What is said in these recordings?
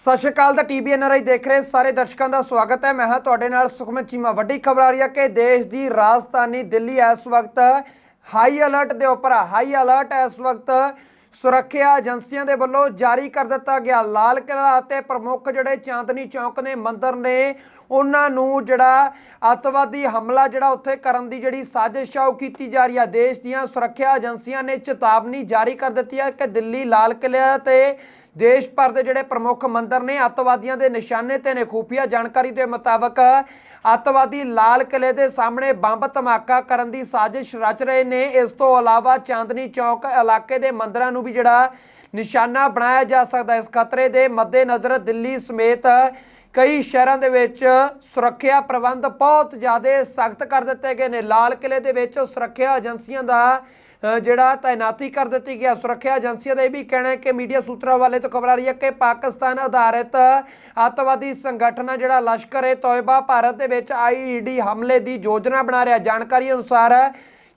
ਸਤਿ ਸ਼੍ਰੀ ਅਕਾਲ ਦਾ TB NRI ਦੇਖ ਰਹੇ ਸਾਰੇ ਦਰਸ਼ਕਾਂ ਦਾ ਸਵਾਗਤ ਹੈ। ਮੈਂ ਹਾਂ ਤੁਹਾਡੇ ਨਾਲ ਸੁਖਮਨ ਚੀਮਾ। ਵੱਡੀ ਖਬਰ ਆ ਰਹੀ ਹੈ ਕਿ ਦੇਸ਼ ਦੀ ਰਾਜਧਾਨੀ ਦਿੱਲੀ ਇਸ ਵਕਤ ਹਾਈ ਅਲਰਟ ਦੇ ਉੱਪਰ ਆ। ਹਾਈ ਅਲਰਟ ਇਸ ਵਕਤ ਸੁਰੱਖਿਆ ਏਜੰਸੀਆਂ ਦੇ ਵੱਲੋਂ ਜਾਰੀ ਕਰ ਦਿੱਤਾ ਗਿਆ। ਲਾਲ ਕਿਲ੍ਹਾ ਅਤੇ ਪ੍ਰਮੁੱਖ ਜਿਹੜੇ ਚਾਂਦਨੀ ਚੌਕ ਨੇ, ਮੰਦਰ ਨੇ ਉਹਨਾਂ ਨੂੰ ਜਿਹੜਾ ਅੱਤਵਾਦੀ ਹਮਲਾ ਜਿਹੜਾ ਉੱਥੇ ਕਰਨ ਦੀ ਜਿਹੜੀ ਸਾਜ਼ਿਸ਼ ਆ, ਉਹ ਕੀਤੀ ਜਾ ਰਹੀ ਆ। ਦੇਸ਼ ਦੀਆਂ ਸੁਰੱਖਿਆ ਏਜੰਸੀਆਂ ਨੇ ਚੇਤਾਵਨੀ ਜਾਰੀ ਕਰ ਦਿੱਤੀ ਹੈ ਕਿ ਦਿੱਲੀ ਲਾਲ ਕਿਲ੍ਹਾ ਤੇ ਦੇਸ਼ ਭਰ ਦੇ ਜਿਹੜੇ ਪ੍ਰਮੁੱਖ ਮੰਦਰ ਨੇ, ਅੱਤਵਾਦੀਆਂ ਦੇ ਨਿਸ਼ਾਨੇ ਤੇ ਨੇ ਖੂਫੀਆ। ਜਾਣਕਾਰੀ ਦੇ ਮੁਤਾਬਕ ਅੱਤਵਾਦੀ ਲਾਲ ਕਿਲੇ ਦੇ ਸਾਹਮਣੇ ਬੰਬ ਧਮਾਕਾ ਕਰਨ ਦੀ ਸਾਜ਼ਿਸ਼ ਰਚ ਰਹੇ ਨੇ। ਇਸ ਤੋਂ ਇਲਾਵਾ ਚਾਂਦਨੀ ਚੌਕ ਇਲਾਕੇ ਦੇ ਮੰਦਰਾਂ ਨੂੰ ਵੀ ਜਿਹੜਾ ਨਿਸ਼ਾਨਾ ਬਣਾਇਆ ਜਾ ਸਕਦਾ ਇਸ ਖਤਰੇ ਦੇ ਮੱਦੇਨਜ਼ਰ ਦਿੱਲੀ ਸਮੇਤ ਕਈ ਸ਼ਹਿਰਾਂ ਦੇ ਵਿੱਚ ਸੁਰੱਖਿਆ ਪ੍ਰਬੰਧ ਬਹੁਤ ਜ਼ਿਆਦਾ ਸਖਤ ਕਰ ਦਿੱਤੇ ਗਏ ਨੇ। ਲਾਲ ਕਿਲੇ ਦੇ ਵਿੱਚ ਸੁਰੱਖਿਆ ਏਜੰਸੀਆਂ ਦਾ ਜਿਹੜਾ ਤਾਇਨਾਤੀ ਕਰ ਦਿੱਤੀ ਗਿਆ। ਸੁਰੱਖਿਆ ਏਜੰਸੀਆਂ ਦਾ ਇਹ ਵੀ ਕਹਿਣਾ ਹੈ ਕਿ ਮੀਡੀਆ ਸੂਤਰਾਂ ਵਾਲੇ ਤੋਂ ਖਬਰ ਆ ਰਹੀ ਹੈ ਕਿ ਪਾਕਿਸਤਾਨ ਆਧਾਰਿਤ ਅੱਤਵਾਦੀ ਸੰਗਠਨ ਆ ਜਿਹੜਾ ਲਸ਼ਕਰ ਏ ਤੋਇਬਾ ਭਾਰਤ ਦੇ ਵਿੱਚ ਆਈਈਡੀ ਹਮਲੇ ਦੀ ਯੋਜਨਾ ਬਣਾ ਰਿਹਾ। ਜਾਣਕਾਰੀ ਅਨੁਸਾਰ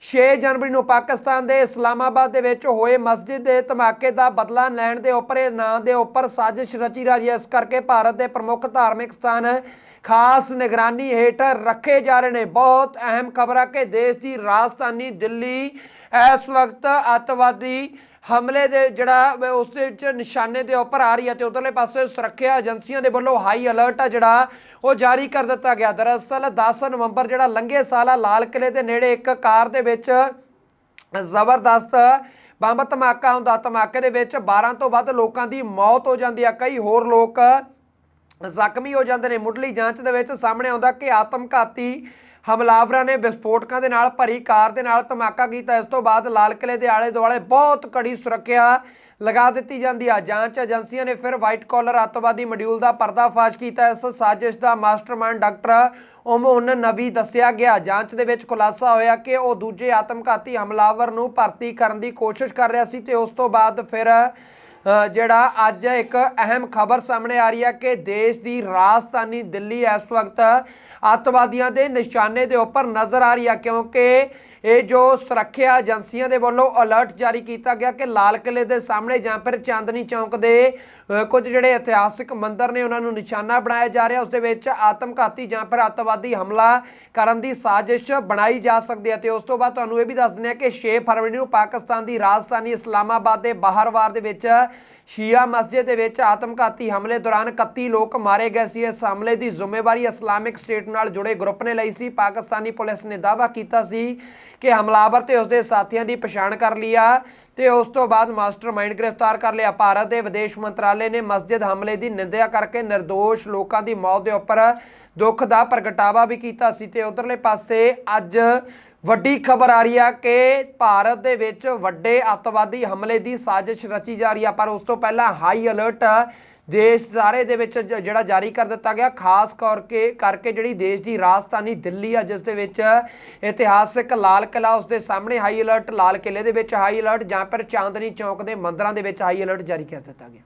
6 ਜਨਵਰੀ ਨੂੰ ਪਾਕਿਸਤਾਨ ਦੇ ਇਸਲਾਮਾਬਾਦ ਦੇ ਵਿੱਚ ਹੋਏ ਮਸਜਿਦ ਦੇ ਧਮਾਕੇ ਦਾ ਬਦਲਾ ਲੈਣ ਦੇ ਉੱਪਰ, ਇਹ ਨਾਂ ਦੇ ਉੱਪਰ ਸਾਜ਼ਿਸ਼ ਰਚੀ ਰਹੀ ਹੈ। ਇਸ ਕਰਕੇ ਭਾਰਤ ਦੇ ਪ੍ਰਮੁੱਖ ਧਾਰਮਿਕ ਸਥਾਨ ਖਾਸ ਨਿਗਰਾਨੀ ਹੇਠ ਰੱਖੇ ਜਾ ਰਹੇ ਨੇ। ਬਹੁਤ ਅਹਿਮ ਖਬਰ ਆ ਕਿ ਦੇਸ਼ ਦੀ ਰਾਜਧਾਨੀ ਦਿੱਲੀ ਇਸ ਵਕਤ ਅੱਤਵਾਦੀ ਹਮਲੇ ਦੇ ਜਿਹੜਾ ਉਸ ਦੇ ਵਿੱਚ ਨਿਸ਼ਾਨੇ ਦੇ ਉੱਪਰ ਆ ਰਹੀ ਹੈ ਤੇ ਉਧਰਲੇ ਪਾਸੇ ਸੁਰੱਖਿਆ ਏਜੰਸੀਆਂ ਦੇ ਵੱਲੋਂ ਹਾਈ ਅਲਰਟ ਆ ਜਿਹੜਾ ਉਹ ਜਾਰੀ ਕਰ ਦਿੱਤਾ ਗਿਆ। ਦਰਅਸਲ 10 ਨਵੰਬਰ ਜਿਹੜਾ ਲੰਘੇ ਸਾਲ ਆ ਲਾਲ ਕਿਲੇ ਦੇ ਨੇੜੇ ਇੱਕ ਕਾਰ ਦੇ ਵਿੱਚ ਜ਼ਬਰਦਸਤ ਬੰਬ ਧਮਾਕਾ ਹੁੰਦਾ। ਧਮਾਕੇ ਦੇ ਵਿੱਚ 12 ਤੋਂ ਵੱਧ ਲੋਕਾਂ ਦੀ ਮੌਤ ਹੋ ਜਾਂਦੀ ਆ। ਕਈ ਹੋਰ ਲੋਕ ਜ਼ਖਮੀ ਹੋ ਜਾਂਦੇ ਨੇ। ਮੁੱਢਲੀ ਜਾਂਚ ਦੇ ਵਿੱਚ ਸਾਹਮਣੇ ਆਉਂਦਾ ਕਿ ਆਤਮਘਾਤੀ ਹਮਲਾਵਰਾਂ ਨੇ ਵਿਸਫੋਟਕਾਂ ਦੇ ਨਾਲ, ਭਰੀ ਕਾਰ ਦੇ ਨਾਲ ਧਮਾਕਾ ਕੀਤਾ। ਇਸ ਤੋਂ ਬਾਅਦ ਲਾਲ ਕਿਲੇ ਦੇ ਆਲੇ ਦੁਆਲੇ ਬਹੁਤ ਕੜੀ ਸੁਰੱਖਿਆ ਲਗਾ ਦਿੱਤੀ ਜਾਂਦੀ ਆ। ਜਾਂਚ ਏਜੰਸੀਆਂ ਨੇ ਫਿਰ ਵਾਈਟ ਕਾਲਰ ਅੱਤਵਾਦੀ ਮੋਡਿਊਲ ਦਾ ਪਰਦਾਫਾਸ਼ ਕੀਤਾ। ਇਸ ਸਾਜ਼ਿਸ਼ ਦਾ ਮਾਸਟਰਮਾਈਂਡ ਡਾਕਟਰ ਉਮਨ ਨਬੀ ਦੱਸਿਆ ਗਿਆ। ਜਾਂਚ ਦੇ ਵਿੱਚ ਖੁਲਾਸਾ ਹੋਇਆ ਕਿ ਉਹ ਦੂਜੇ ਆਤਮਘਾਤੀ ਹਮਲਾਵਰ ਨੂੰ ਭਰਤੀ ਕਰਨ ਦੀ ਕੋਸ਼ਿਸ਼ ਕਰ ਰਿਹਾ ਸੀ ਤੇ ਉਸ ਤੋਂ ਬਾਅਦ ਫਿਰ ਜਿਹੜਾ ਅੱਜ ਇੱਕ ਅਹਿਮ ਖਬਰ ਸਾਹਮਣੇ ਆ ਰਹੀ ਹੈ ਕਿ ਦੇਸ਼ ਦੀ ਰਾਜਧਾਨੀ ਦਿੱਲੀ ਇਸ ਵਕਤ ਅੱਤਵਾਦੀਆਂ ਦੇ ਨਿਸ਼ਾਨੇ ਦੇ ਉੱਪਰ ਨਜ਼ਰ ਆ ਰਹੀ ਹੈ, ਕਿਉਂਕਿ ਇਹ ਜੋ ਸੁਰੱਖਿਆ ਏਜੰਸੀਆਂ ਦੇ ਵੱਲੋਂ ਅਲਰਟ ਜਾਰੀ ਕੀਤਾ ਗਿਆ ਕਿ ਲਾਲ ਕਿਲੇ ਦੇ ਸਾਹਮਣੇ ਜਾਂ ਫਿਰ ਚਾਂਦਨੀ ਚੌਂਕ ਦੇ ਕੁਝ ਜਿਹੜੇ ਇਤਿਹਾਸਿਕ ਮੰਦਰ ਨੇ ਉਹਨਾਂ ਨੂੰ ਨਿਸ਼ਾਨਾ ਬਣਾਇਆ ਜਾ ਰਿਹਾ, ਉਸ ਦੇ ਵਿੱਚ ਆਤਮਘਾਤੀ ਜਾਂ ਫਿਰ ਅੱਤਵਾਦੀ ਹਮਲਾ ਕਰਨ ਦੀ ਸਾਜ਼ਿਸ਼ ਬਣਾਈ ਜਾ ਸਕਦੀ ਹੈ ਤੇ ਉਸ ਤੋਂ ਬਾਅਦ ਤੁਹਾਨੂੰ ਇਹ ਵੀ ਦੱਸ ਦਿੰਦੇ ਹਾਂ ਕਿ 6 ਫਰਵਰੀ ਨੂੰ ਪਾਕਿਸਤਾਨ ਦੀ ਰਾਜਧਾਨੀ ਇਸਲਾਮਾਬਾਦ ਦੇ ਬਾਹਰਵਾਰ ਦੇ ਵਿੱਚ ਸ਼ੀਆ ਮਸਜਿਦ ਦੇ ਵਿੱਚ ਆਤਮਘਾਤੀ ਹਮਲੇ ਦੌਰਾਨ 31 ਲੋਕ ਮਾਰੇ ਗਏ ਸੀ। ਇਸ ਹਮਲੇ ਦੀ ਜ਼ਿੰਮੇਵਾਰੀ ਇਸਲਾਮਿਕ ਸਟੇਟ ਨਾਲ ਜੁੜੇ ਗਰੁੱਪ ਨੇ ਲਈ ਸੀ। ਪਾਕਿਸਤਾਨੀ ਪੁਲਿਸ ਨੇ ਦਾਅਵਾ ਕੀਤਾ ਸੀ ਕਿ ਹਮਲਾਵਰ ਤੇ ਉਸਦੇ ਸਾਥੀਆਂ ਦੀ ਪਛਾਣ ਕਰ ਲਈ ਆ ਤੇ ਉਸ ਤੋਂ ਬਾਅਦ ਮਾਸਟਰਮਾਈਂਡ ਗ੍ਰਿਫਤਾਰ ਕਰ ਲਿਆ। ਭਾਰਤ ਦੇ ਵਿਦੇਸ਼ ਮੰਤਰਾਲੇ ਨੇ ਮਸਜਿਦ ਹਮਲੇ ਦੀ ਨਿੰਦਿਆ ਕਰਕੇ નિર્ਦੋਸ਼ ਲੋਕਾਂ ਦੀ ਮੌਤ ਦੇ ਉੱਪਰ ਦੁੱਖ ਦਾ ਪ੍ਰਗਟਾਵਾ ਵੀ ਕੀਤਾ ਸੀ ਤੇ ਉਧਰਲੇ ਪਾਸੇ ਅੱਜ ਵੱਡੀ ਖਬਰ ਆ ਰਹੀ ਆ ਕਿ ਭਾਰਤ ਦੇ ਵਿੱਚ ਵੱਡੇ ਅੱਤਵਾਦੀ ਹਮਲੇ ਦੀ ਸਾਜ਼ਿਸ਼ ਰਚੀ ਜਾ ਰਹੀ ਆ, ਪਰ ਉਸ ਤੋਂ ਪਹਿਲਾਂ ਹਾਈ ਅਲਰਟ ਦੇਸ਼ ਸਾਰੇ ਦੇ ਵਿੱਚ ਜ- ਜਿਹੜਾ ਜਾਰੀ ਕਰ ਦਿੱਤਾ ਗਿਆ, ਖਾਸ ਕਰਕੇ ਕਰਕੇ ਜਿਹੜੀ ਦੇਸ਼ ਦੀ ਰਾਜਧਾਨੀ ਦਿੱਲੀ ਆ, ਜਿਸ ਦੇ ਵਿੱਚ ਇਤਿਹਾਸਿਕ ਲਾਲ ਕਿਲਾ ਉਸ ਦੇ ਸਾਹਮਣੇ ਹਾਈ ਅਲਰਟ ਲਾਲ ਕਿਲੇ ਦੇ ਵਿੱਚ ਹਾਈ ਅਲਰਟ ਜਾਂ ਫਿਰ ਚਾਂਦਨੀ ਚੌਕ ਦੇ ਮੰਦਰਾਂ ਦੇ ਵਿੱਚ ਹਾਈ ਅਲਰਟ ਜਾਰੀ ਕਰ ਦਿੱਤਾ ਗਿਆ।